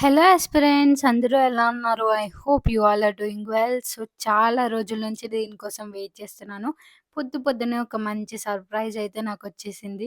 Hello aspirants అందరూ ఎలా ఉన్నారు? I hope you all are doing well. So, చాలా రోజుల నుంచి దీనికోసం వెయిట్ చేస్తున్నాను. పొద్దు పొద్దునే ఒక మంచి సర్ప్రైజ్ అయితే నాకు వచ్చేసింది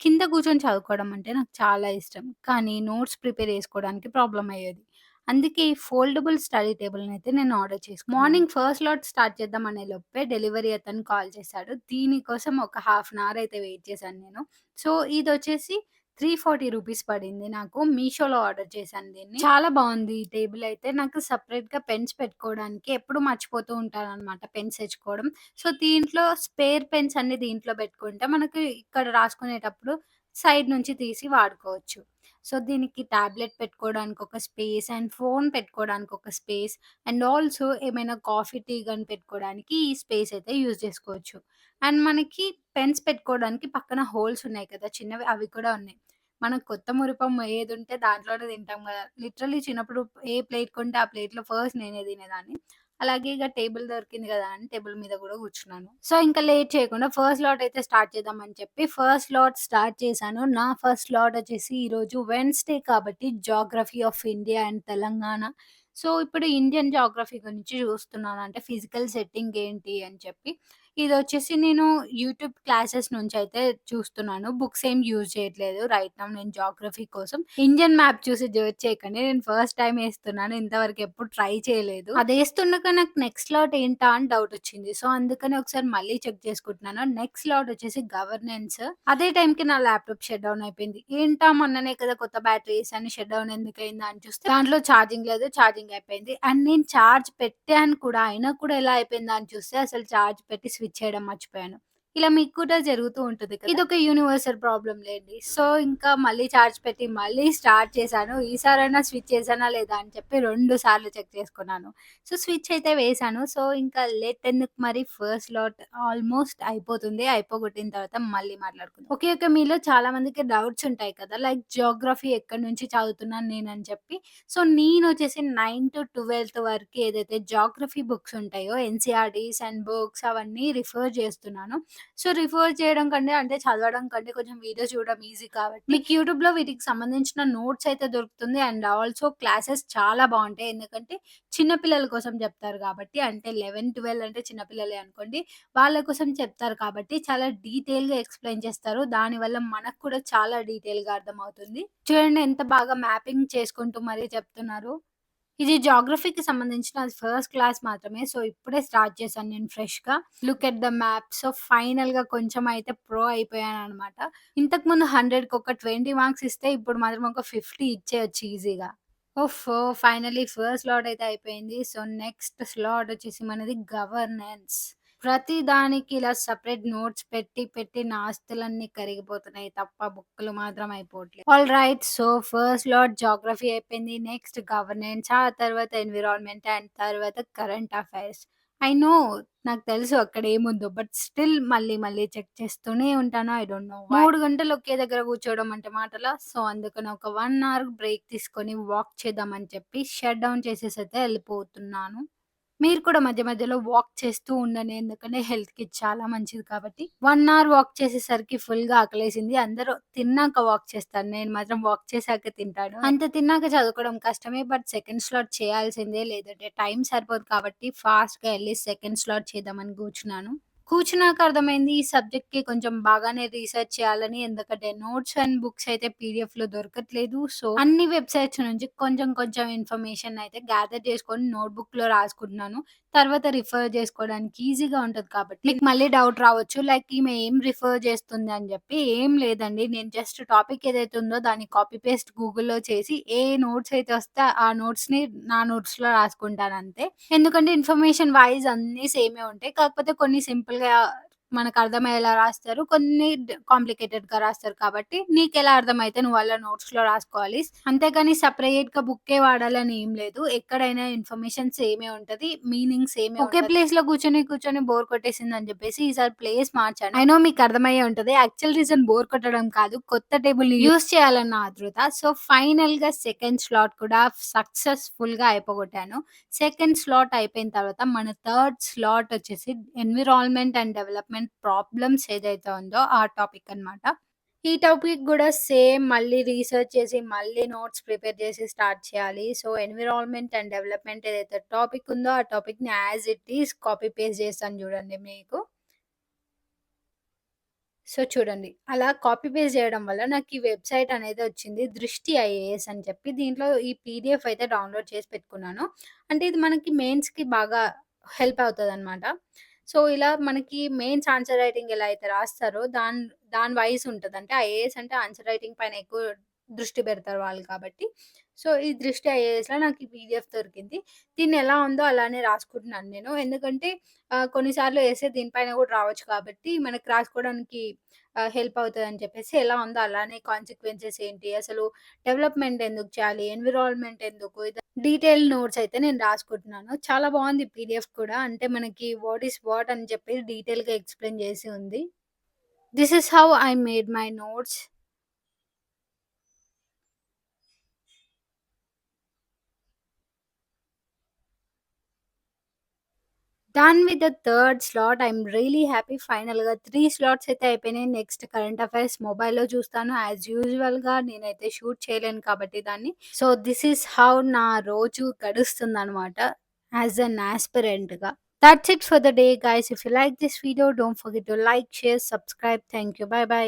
కింద కూర్చొని చదువుకోవడం అంటే నాకు చాలా ఇష్టం. కానీ నోట్స్ ప్రిపేర్ చేసుకోవడానికి ప్రాబ్లం అయ్యేది. అందుకే ఈ ఫోల్డబుల్ స్టడీ టేబుల్‌నైతే నేను ఆర్డర్ చేసుకున్నాను. మార్నింగ్ ఫస్ట్ లాట్ స్టార్ట్ చేద్దాం అనే లోపే డెలివరీ అతను కాల్ చేశాడు. దీనికోసం ఒక హాఫ్ అన్ అవర్ అయితే వెయిట్ చేశాను నేను. సో, ఇది వచ్చేసి త్రీ ఫార్టీ రూపీస్ పడింది నాకు. మీషోలో ఆర్డర్ చేశాను దీన్ని. చాలా బాగుంది ఈ టేబుల్ అయితే. నాకు సెపరేట్‌గా పెన్స్ పెట్టుకోవడానికి ఎప్పుడు మర్చిపోతూ ఉంటాననమాట పెన్స్ తెచ్చుకోవడం. సో, దీంట్లో స్పేర్ పెన్స్ అన్ని దీంట్లో పెట్టుకుంటే మనకి ఇక్కడ రాసుకునేటప్పుడు సైడ్ నుంచి తీసి వాడుకోవచ్చు. సో, దీనికి టాబ్లెట్ పెట్టుకోవడానికి ఒక స్పేస్ అండ్ ఫోన్ పెట్టుకోవడానికి ఒక స్పేస్ అండ్ ఆల్సో ఏమైనా కాఫీ, టీ కానీ పెట్టుకోవడానికి ఈ స్పేస్ అయితే యూజ్ చేసుకోవచ్చు. అండ్ మనకి పెన్స్ పెట్టుకోవడానికి పక్కన హోల్స్ ఉన్నాయి కదా! చిన్నవి అవి కూడా ఉన్నాయి. మనం కొత్త మురిపం ఏది ఉంటే దాంట్లోనే తింటాం కదా లిటరలీ చిన్నప్పుడు ఏ ప్లేట్ కొంటే ఆ ప్లేట్‌లో ఫస్ట్ నేనే తినేదాన్ని. అలాగే ఇక టేబుల్ దొరికింది కదా అని టేబుల్ మీద కూడా కూర్చున్నాను. సో, ఇంకా లేట్ చేయకుండా ఫస్ట్ లాట్ అయితే స్టార్ట్ చేద్దాం అని చెప్పి ఫస్ట్ లాట్ స్టార్ట్ చేశాను. నా ఫస్ట్ లాట్ వచ్చేసి ఈరోజు వెన్స్డే కాబట్టి geography of India and Telangana. So, ఇప్పుడు ఇండియన్ జాగ్రఫీ గురించి చూస్తున్నాను. అంటే ఫిజికల్ సెట్టింగ్ ఏంటి అని చెప్పి. ఇది వచ్చేసి నేను యూట్యూబ్ క్లాసెస్ నుంచి అయితే చూస్తున్నాను. బుక్స్ ఏం యూజ్ చేయట్లేదు రైట్ నౌ నేను జాగ్రఫీ కోసం. ఇండియన్ మ్యాప్ చూసి జడ్జ్ చేయకండి. నేను ఫస్ట్ టైం వేస్తున్నాను ఇంతవరకు ఎప్పుడు ట్రై చేయలేదు. అది వేస్తుండగా నాకు నెక్స్ట్ లాట్ ఏంటా అని డౌట్ వచ్చింది. సో, అందుకని ఒకసారి మళ్ళీ చెక్ చేసుకుంటున్నాను. నెక్స్ట్ లాట్ వచ్చేసి గవర్నెన్స్. అదే టైంకి నా ల్యాప్‌టాప్ షట్ డౌన్ అయిపోయింది. ఏంటా మొన్ననే కదా కొత్త బ్యాటరీ వేసాను షట్ డౌన్ ఎందుకయిందా అని చూస్తే దాంట్లో ఛార్జింగ్ లేదు. ఛార్జింగ్ అయిపోయింది. అండ్ నేను ఛార్జ్ పెట్టాను కూడా అయినా కూడా ఎలా అయిపోయిందా అని చూస్తే అసలు ఛార్జ్ పెట్టి స్విచ్ చేయడం మర్చిపోయాను. ఇలా మీకు కూడా జరుగుతూ ఉంటుంది ఇది ఒక యూనివర్సల్ ప్రాబ్లం లేండి. సో, ఇంకా మళ్ళీ ఛార్జ్ పెట్టి మళ్ళీ స్టార్ట్ చేశాను. ఈసారైనా స్విచ్ చేశానా లేదా అని చెప్పి రెండు సార్లు చెక్ చేసుకున్నాను. సో, స్విచ్ అయితే వేశాను. సో, ఇంకా లేట్ ఎందుకు మరి ఫస్ట్ లాట్ ఆల్మోస్ట్ అయిపోతుంది. అయిపోగొట్టిన తర్వాత మళ్ళీ మాట్లాడుకుందాం. ఓకే. ఓకే. మీలో చాలా మందికి డౌట్స్ ఉంటాయి కదా! లైక్ జియోగ్రఫీ ఎక్కడి నుంచి చదువుతున్నాను నేను అని చెప్పి. సో, నేను వచ్చేసి నైన్ టు ట్వెల్త్ వరకు ఏదైతే జియోగ్రఫీ బుక్స్ ఉంటాయో ఎన్‌సీఆర్‌టీస్ అండ్ బుక్స్ అవన్నీ రిఫర్ చేస్తున్నాను. సో, రిఫర్ చేయడం కంటే అంటే చదవడం కంటే కొంచెం వీడియోస్ చూడడం ఈజీ కాబట్టి మీకు యూట్యూబ్లో వీటికి సంబంధించిన నోట్స్ అయితే దొరుకుతుంది. అండ్ ఆల్సో క్లాసెస్ చాలా బాగుంటాయి ఎందుకంటే చిన్న పిల్లల కోసం చెప్తారు కాబట్టి అంటే 11, 12 అంటే చిన్న పిల్లలే అనుకోండి. వాళ్ళ కోసం చెప్తారు కాబట్టి చాలా డీటెయిల్గా ఎక్స్‌ప్లెయిన్ చేస్తారు. దానివల్ల మనకు కూడా చాలా డీటెయిల్గా అర్థమవుతుంది. చూడండి ఎంత బాగా మ్యాపింగ్ చేసుకుంటూ మరీ చెప్తున్నారు. ఇది జాగ్రఫీకి సంబంధించిన ఫస్ట్ క్లాస్ మాత్రమే. సో, ఇప్పుడే స్టార్ట్ చేశాను నేను ఫ్రెష్‌గా. Look at the map. So, ఫైనల్‌గా కొంచెం అయితే ప్రో అయిపోయాను అనమాట ఇంతకుముందు 100కి ఒక 20 మార్క్స్ ఇస్తే ఇప్పుడు మాత్రం ఒక ఫిఫ్టీ ఇచ్చేయచ్చు ఈజీగా. ఓఫో! ఫైనలీ ఫస్ట్ స్లాట్ అయితే అయిపోయింది. సో, నెక్స్ట్ స్లాట్ వచ్చేసి మనది గవర్నెన్స్. ప్రతి దానికి ఇలా సెపరేట్ నోట్స్ పెట్టి పెట్టి నా ఆస్తులన్నీ కరిగిపోతున్నాయి తప్ప బుక్కులు మాత్రం అయిపోవట్లేదు. All right so, first lot geography అయిపోయింది. నెక్స్ట్ గవర్నెన్స్ ఆ తర్వాత ఎన్విరాన్మెంట్ అండ్ తర్వాత కరెంట్ అఫైర్స్. ఐ నో నాకు తెలుసు అక్కడ ఏముందో. బట్ స్టిల్ మళ్ళీ మళ్ళీ చెక్ చేస్తూనే ఉంటాను. ఐ డోంట్ నో మూడు గంటలు ఒకే దగ్గర కూర్చోవడం అంటే మాటల సో, అందుకని ఒక వన్ అవర్ బ్రేక్ తీసుకొని వాక్ చేద్దామని చెప్పి షట్ డౌన్ చేసేసి అయితే వెళ్ళిపోతున్నాను మీరు కూడా మధ్య మధ్యలో వాక్ చేస్తూ ఉండండి. ఎందుకంటే హెల్త్‌కి చాలా మంచిది కాబట్టి. వన్ అవర్ వాక్ చేసేసరికి ఫుల్‌గా ఆకలేసింది. అందరూ తిన్నాక వాక్ చేస్తారు. నేను మాత్రం వాక్ చేశాక తింటాను. అంత తిన్నాక చదువుకోవడం కష్టమే. బట్ సెకండ్ స్లాట్ చేయాల్సిందే. లేదంటే టైం సరిపోదు కాబట్టి ఫాస్ట్‌గా వెళ్ళి సెకండ్ స్లాట్ చేద్దామని కూర్చున్నాను. కూర్చున్నాక అర్థమైంది ఈ సబ్జెక్ట్‌కి కొంచెం బాగానే రీసెర్చ్ చేయాలని. ఎందుకంటే నోట్స్ అండ్ బుక్స్ అయితే పీడీఎఫ్‌లో దొరకట్లేదు. సో, అన్ని వెబ్‌సైట్స్ నుంచి కొంచెం కొంచెం ఇన్ఫర్మేషన్ అయితే గ్యాదర్ చేసుకొని నోట్‌బుక్‌లో రాసుకుంటున్నాను. తర్వాత రిఫర్ చేసుకోవడానికి ఈజీగా ఉంటుంది కాబట్టి. మీకు మళ్ళీ డౌట్ రావచ్చు. లైక్ ఈమె ఏం రిఫర్ చేస్తుంది అని చెప్పి. ఏం లేదండి. నేను జస్ట్ టాపిక్ ఏదైతే ఉందో దాన్ని కాపీ పేస్ట్ గూగుల్‌లో చేసి ఏ నోట్స్ అయితే వస్తే ఆ నోట్స్ని నా నోట్స్లో రాసుకుంటాను అంతే. ఎందుకంటే ఇన్ఫర్మేషన్ వైజ్ అన్ని సేమే ఉంటాయి. కాకపోతే కొన్ని సింపుల్ Now, మనకు అర్థమయ్యేలా రాస్తారు. కొన్ని డ్ కాంప్లికేటెడ్‌గా రాస్తారు కాబట్టి నీకెలా అర్థమైతే నువ్వు అలా నోట్స్‌లో రాసుకోవాలి. అంతేగాని సెపరేట్‌గా బుక్కే వాడాలని ఏం లేదు. ఎక్కడైనా ఇన్ఫర్మేషన్ సేమే ఉంటది. మీనింగ్ సేమే ఒకే ఉంటది. ప్లేస్‌లో కూర్చొని కూర్చొని బోర్ కొట్టేసిందని చెప్పేసి ఈసారి ప్లేస్ మార్చాను. ఐ నో మీకు అర్థమయ్యే ఉంటది. యాక్చువల్ రీజన్ బోర్ కొట్టడం కాదు. కొత్త టేబుల్‌ని యూజ్ చేయాలన్న ఆతృత. సో, ఫైనల్‌గా సెకండ్ స్లాట్ కూడా సక్సెస్‌ఫుల్‌గా అయిపోగొట్టాను. సెకండ్ స్లాట్ అయిపోయిన తర్వాత మన థర్డ్ స్లాట్ వచ్చేసి ఎన్విరాన్మెంట్ అండ్ డెవలప్మెంట్ ప్రాబ్లమ్స్ ఏదైతే ఉందో ఆ టాపిక్ అన్నమాట. ఈ టాపిక్ కూడా సేమ్ మళ్ళీ రీసెర్చ్ చేసి, మళ్ళీ నోట్స్ ప్రిపేర్ చేసి స్టార్ట్ చేయాలి. సో, ఎన్విరాన్మెంట్ అండ్ డెవలప్‌మెంట్ ఏదైతే టాపిక్ ఉందో, ఆ టాపిక్‌ని as it is copy paste చేస్తాను చూడండి మీకు. సో, చూడండి. అలా కాపీ పేస్ట్ చేయడం వల్ల నాకు ఈ వెబ్‌సైట్ అనేది వచ్చింది. 'దృష్టి ఐఏఎస్' అని చెప్పి. దీంట్లో ఈ పీడిఎఫ్ అయితే డౌన్‌లోడ్ చేసి పెట్టుకున్నాను. అంటే ఇది మనకి మెయిన్స్‌కి బాగా హెల్ప్ అవుతుంది అనమాట సో, ఇలా మనకి మెయిన్స్ ఆన్సర్ రైటింగ్ ఎలా అయితే రాస్తారో దాని దాని వైస్ ఉంటుంది. అంటే ఐఏఎస్ అంటే ఆన్సర్ రైటింగ్ పైన ఎక్కువ దృష్టి పెడతారు వాళ్ళు కాబట్టి. సో, ఈ 'దృష్టి ఐఏఎస్‌లో' నాకు ఈ పీడీఎఫ్ దొరికింది. దీన్ని ఎలా ఉందో అలానే రాసుకుంటున్నాను నేను. ఎందుకంటే కొన్నిసార్లు వేస్తే దీనిపైన కూడా రావచ్చు కాబట్టి మనకి రాసుకోవడానికి హెల్ప్ అవుతుంది అని చెప్పేసి ఎలా ఉందో అలానే కాన్సిక్వెన్సెస్ ఏంటి, అసలు డెవలప్‌మెంట్ ఎందుకు చేయాలి, ఎన్విరాన్మెంట్ ఎందుకు, డీటెయిల్ నోట్స్ అయితే నేను రాసుకుంటున్నాను. చాలా బాగుంది పీడీఎఫ్ కూడా. అంటే మనకి వాట్ ఈస్ వాట్ అని చెప్పి డీటెయిల్‌గా ఎక్స్‌ప్లెయిన్ చేసి ఉంది. This is how I made my notes. దాని with the third slot. I'm really happy happy. ఫైనల్‌గా త్రీ స్లాట్స్ అయితే అయిపోయినాయి. నెక్స్ట్ కరెంట్ అఫైర్స్ మొబైల్‌లో చూస్తాను. యాజ్ యూజువల్‌గా నేనైతే షూట్ చేయలేను కాబట్టి దాన్ని. సో, దిస్ ఈస్ హౌ నా రోజు గడుస్తుంది అనమాట as an యాస్పిరెంట్‌గా. That's it for the day guys. If you like this video don't forget to like, share, subscribe. Thank you. Bye bye.